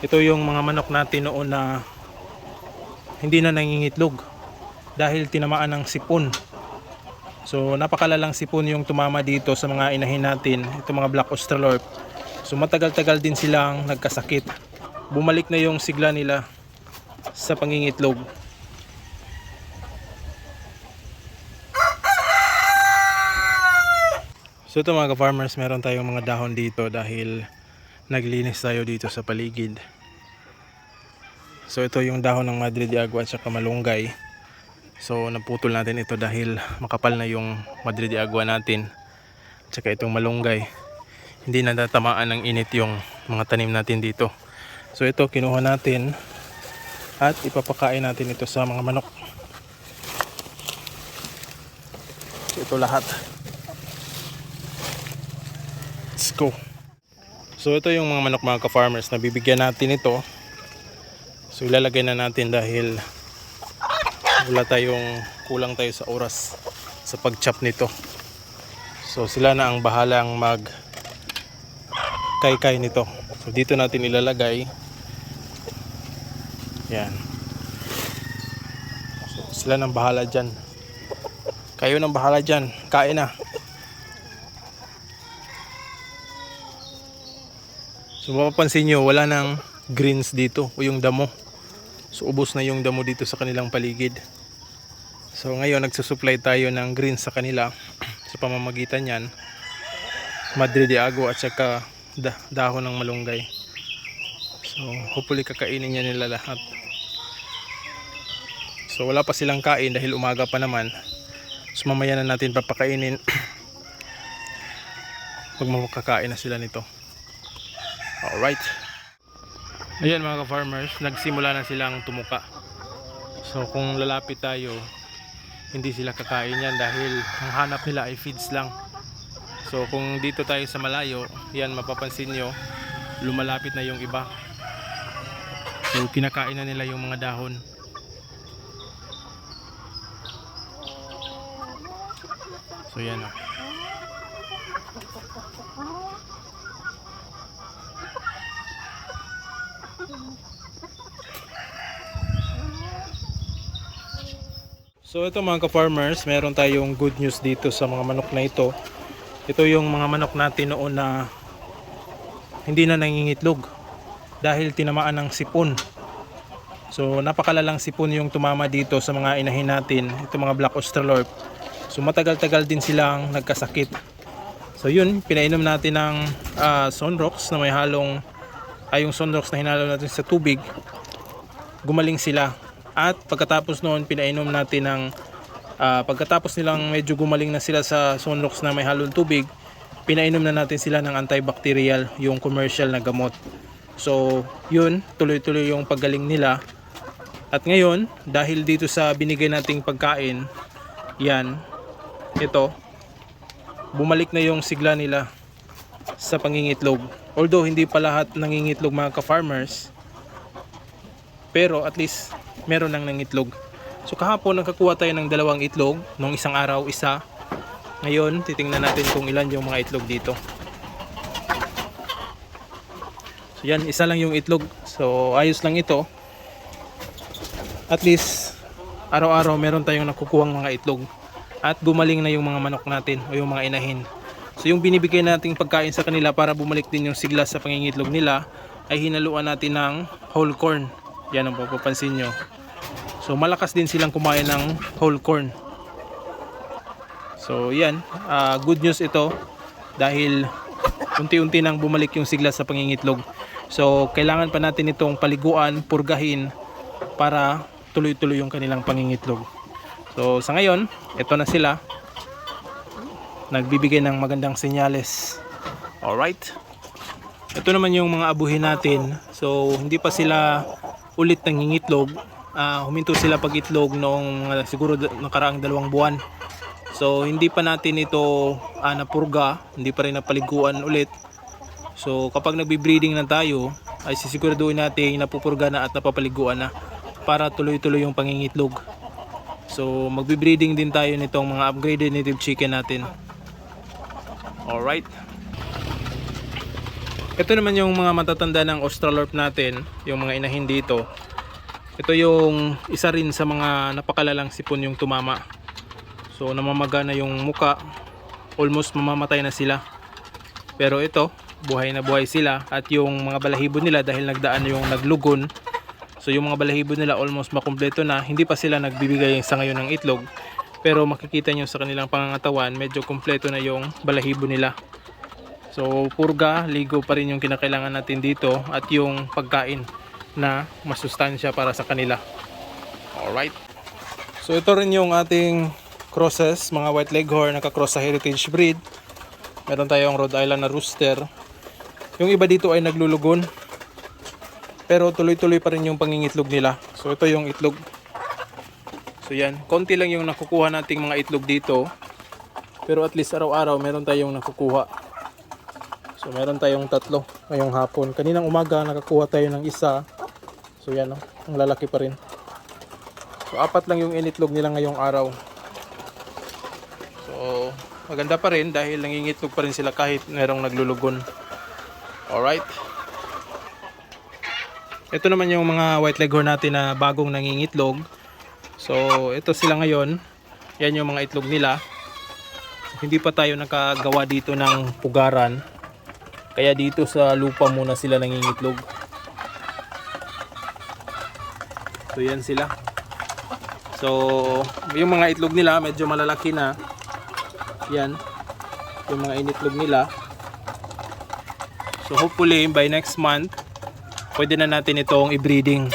Ito yung mga manok natin noon na hindi na nangingitlog dahil tinamaan ng sipon. So napakalalang sipon yung tumama dito sa mga inahin natin, itong mga Black Australorp. So matagal-tagal din silang nagkasakit. Bumalik na yung sigla nila sa pangingitlog. So ito mga farmers meron tayong mga dahon dito dahil naglinis tayo dito sa paligid. So ito yung dahon ng Madre de Agua at saka malunggay. So naputol natin ito dahil makapal na yung Madre de Agua natin. At saka itong malunggay. Hindi natatamaan ng init yung mga tanim natin dito. So ito kinuha natin at ipapakain natin ito sa mga manok. So ito lahat. Let's go. So ito yung mga manok mga ka-farmers na bibigyan natin ito. So ilalagay na natin dahil wala tayong kulang tayo sa oras sa pag-chop nito. So sila na ang bahalang mag kay-kay nito. So dito natin ilalagay. Yan. So sila nang bahala dyan. Kayo nang bahala dyan. Kain na. So mapapansin nyo, wala nang greens dito o yung damo. So ubos na yung damo dito sa kanilang paligid. So ngayon nagsusupply tayo ng greens sa kanila sa pamamagitan yan. Madre de Agua at saka da- dahon ng malunggay. So hopefully kakainin niya nila lahat. So wala pa silang kain dahil umaga pa naman. So mamaya na natin papakainin pag makakain na sila nito. Alright. Ayan mga ka-farmers, nagsimula na silang tumuka. So kung lalapit tayo, hindi sila kakain yan dahil ang hanap nila ay feeds lang. So kung dito tayo sa malayo, yan mapapansin nyo, lumalapit na yung iba. So kinakain na nila yung mga dahon. So yan ah. So ito mga ka-farmers, meron tayong good news dito sa mga manok na ito. Ito yung mga manok natin noon na hindi na nangingitlog dahil tinamaan ng sipon. So napakalalang sipon yung tumama dito sa mga inahin natin, ito mga Black Australorp. So matagal-tagal din silang nagkasakit. So yun, pinainom natin ng ah, Sonrox na may halong ay yung Sonrox na hinalo natin sa tubig. Gumaling sila. At pagkatapos noon, pinainom natin ng ah, pagkatapos nilang medyo gumaling na sila sa Sonrox na may halong tubig, pinainom na natin sila ng antibacterial, yung commercial na gamot. So, yun, tuloy-tuloy yung paggaling nila. At ngayon, dahil dito sa binigay nating pagkain, yan, ito, bumalik na yung sigla nila sa pangingitlog. Although hindi pa lahat nangingitlog mga ka-farmers, pero at least meron nang nangitlog. So kahapon nagkakuha tayo ng dalawang itlog, nung isang araw isa. Ngayon, titingnan natin kung ilan yung mga itlog dito. So yan, isa lang yung itlog. So ayos lang ito. At least araw-araw meron tayong nakukuhang mga itlog. At gumaling na yung mga manok natin o yung mga inahin. So yung binibigay nating pagkain sa kanila para bumalik din yung sigla sa pangingitlog nila ay hinaluan natin ng whole corn. Yan ang papapansin nyo. So malakas din silang kumain ng whole corn. So yan, ah, good news ito dahil unti-unti nang bumalik yung sigla sa pangingitlog. So kailangan pa natin itong paliguan, purgahin para tuloy-tuloy yung kanilang pangingitlog. So sa ngayon, ito na sila. Nagbibigay ng magandang senyales. Alright. Ito naman yung mga abuhin natin. So hindi pa sila ulit nangingitlog. Ah, huminto sila pag itlog noong ah, siguro nakaraang dalawang buwan. So hindi pa natin ito ah, napurga, hindi pa rin napaliguan ulit. So kapag nagbi-breeding na tayo, ay sisiguraduhin natin napupurga na at napapaliguan na para tuloy-tuloy yung pangingitlog. So magbi-breeding din tayo nitong mga upgraded native chicken natin. Alright. Ito naman yung mga matatanda ng Australorp natin, yung mga inahin dito. Ito yung isa rin sa mga napakalalang sipon yung tumama. So namamaga na yung muka, almost mamamatay na sila. Pero ito, buhay na buhay sila at yung mga balahibo nila dahil nagdaan yung naglugon. So yung mga balahibo nila almost makumpleto na, hindi pa sila nagbibigay sa ngayon ng itlog. Pero makikita nyo sa kanilang pangangatawan, medyo kumpleto na yung balahibo nila. So purga, ligo pa rin yung kinakailangan natin dito at yung pagkain na masustansya para sa kanila. Alright. So ito rin yung ating crosses, mga white leghorn nakakross sa heritage breed. Meron tayong Rhode Island na rooster. Yung iba dito ay naglulugon. Pero tuloy-tuloy pa rin yung pangingitlog nila. So ito yung itlog. So yan, konti lang yung nakukuha nating mga itlog dito. Pero at least araw-araw meron tayong nakukuha. So meron tayong tatlo ngayong hapon. Kaninang umaga nakakuha tayo ng isa. So yan, oh, ang lalaki pa rin. So apat lang yung initlog nila ngayong araw. So maganda pa rin dahil nangingitlog pa rin sila kahit merong naglulugon. Alright. Ito naman yung mga white leghorn natin na bagong nangingitlog. So ito sila ngayon. Yan yung mga itlog nila. Hindi pa tayo nakagawa dito ng pugaran. Kaya dito sa lupa muna sila nangingitlog. So yan sila. So yung mga itlog nila medyo malalaki na. Yan. Yung mga initlog nila. So hopefully by next month pwede na natin itong i-breeding.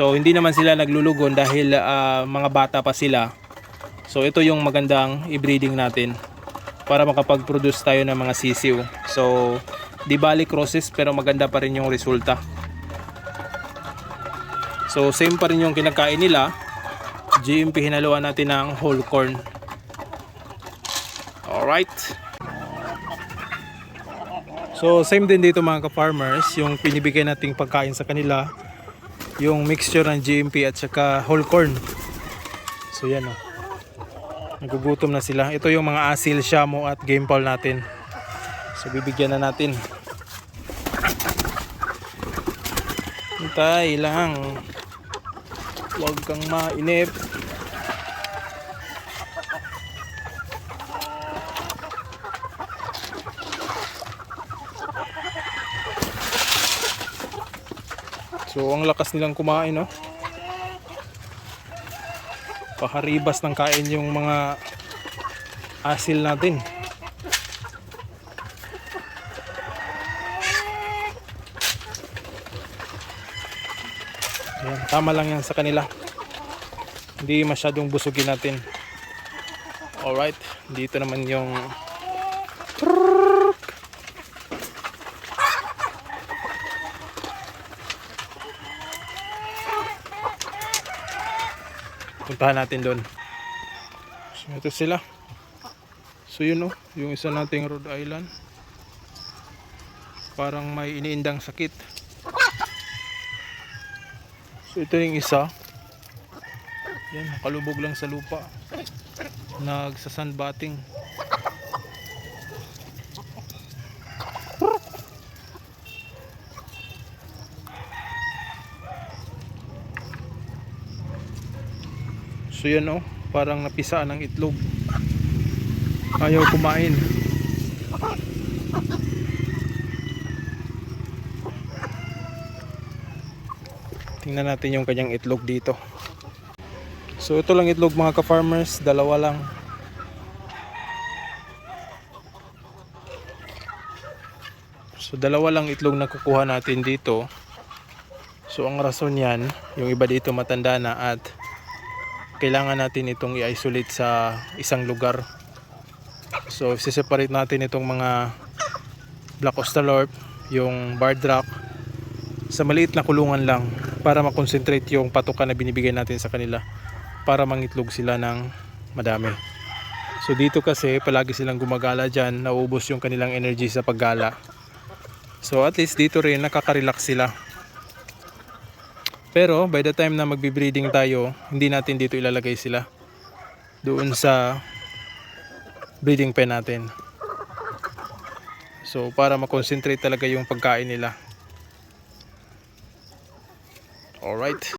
So hindi naman sila naglulugon dahil ah, mga bata pa sila. So ito yung magandang i-breeding natin para makapag-produce tayo ng mga sisiw. So, di bali crosses pero maganda pa rin yung resulta. So, same pa rin yung kinakain nila. GMP hinaluan natin ng whole corn. Alright. So, same din dito mga ka-farmers. Yung pinibigay nating pagkain sa kanila. Yung mixture ng GMP at saka whole corn. So, yan o. Oh. Nagugutom na sila. Ito yung mga asil, shamo at game ball natin. So bibigyan na natin. Hintay lang. Huwag kang mainip. So ang lakas nilang kumain no. Paharibas ng kain yung mga asil natin. Ayan, tama lang yan sa kanila. Hindi masyadong busugin natin. Alright, dito naman yung puntahan natin doon. So, ito sila. So yun oh, yung isa nating Rhode Island. Parang may iniindang sakit. So ito yung isa. Yan, nakalubog lang sa lupa. Nagsasunbatting. So yan oh, parang napisaan ng itlog. Ayaw kumain. Tingnan natin yung kanyang itlog dito. So ito lang itlog mga ka-farmers, dalawa lang. So dalawa lang itlog na kukuha natin dito. So ang rason yan, yung iba dito matanda na at kailangan natin itong i-isolate sa isang lugar. So, separate natin itong mga Black Australorp, yung Barred Rock, sa maliit na kulungan lang para makonsentrate yung patukan na binibigay natin sa kanila para mangitlog sila ng madami. So dito kasi palagi silang gumagala dyan, nauubos yung kanilang energy sa paggala. So at least dito rin nakaka-relax sila. Pero by the time na magbe-breeding tayo, hindi natin dito ilalagay sila. Doon sa breeding pen natin. So para makonsentrate talaga yung pagkain nila. Alright.